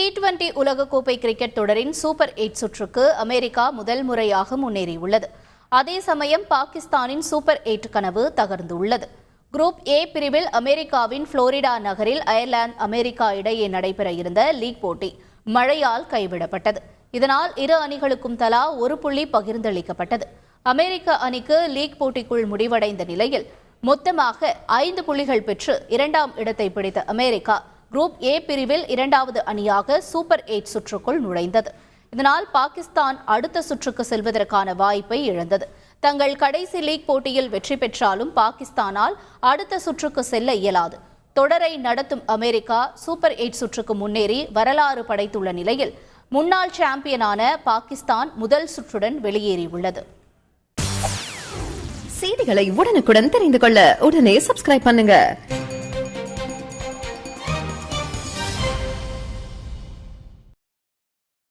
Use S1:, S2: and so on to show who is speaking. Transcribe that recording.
S1: D twenty உலகக்கோப்பை cricket தொடரின் super eight சுற்றுக்கு அமெரிக்கா முதல் முறையாக முன்னேறியுள்ளது. அதே சமயம் பாகிஸ்தானின் சூப்பர் எயிட் கனவு தகர்ந்துள்ளது. குரூப் ஏ பிரிவில் அமெரிக்காவின் புளோரிடா நகரில் அயர்லாந்து அமெரிக்கா இடையே நடைபெற இருந்த லீக் போட்டி மழையால் கைவிடப்பட்டது. இதனால் இரு அணிகளுக்கும் தலா ஒரு புள்ளி பகிர்ந்தளிக்கப்பட்டது. அமெரிக்க அணிக்கு லீக் போட்டிக்குள் முடிவடைந்த நிலையில் மொத்தமாக ஐந்து புள்ளிகள் பெற்று இரண்டாம் இடத்தை பிடித்த அமெரிக்கா குரூப் ஏ பிரிவில் இரண்டாவது அணியாக சூப்பர் எயிட் சுற்றுக்குள் நுழைந்தது. இதனால் பாகிஸ்தான் அடுத்த சுற்றுக்கு செல்வதற்கான வாய்ப்பை இழந்தது. தங்கள் கடைசி லீக் போட்டியில் வெற்றி பெற்றாலும் பாகிஸ்தானால் அடுத்த சுற்றுக்கு செல்ல இயலாது. தொடரை நடத்தும் அமெரிக்கா சூப்பர் எயிட் சுற்றுக்கு முன்னேறி வரலாறு படைத்துள்ள நிலையில் முன்னாள் சாம்பியனான பாகிஸ்தான் முதல் சுற்றுடன் வெளியேறியுள்ளது.
S2: செய்திகளை உடனுக்குடன் தெரிந்து கொள்ள உடனே சப்ஸ்கிரைப் பண்ணுங்க.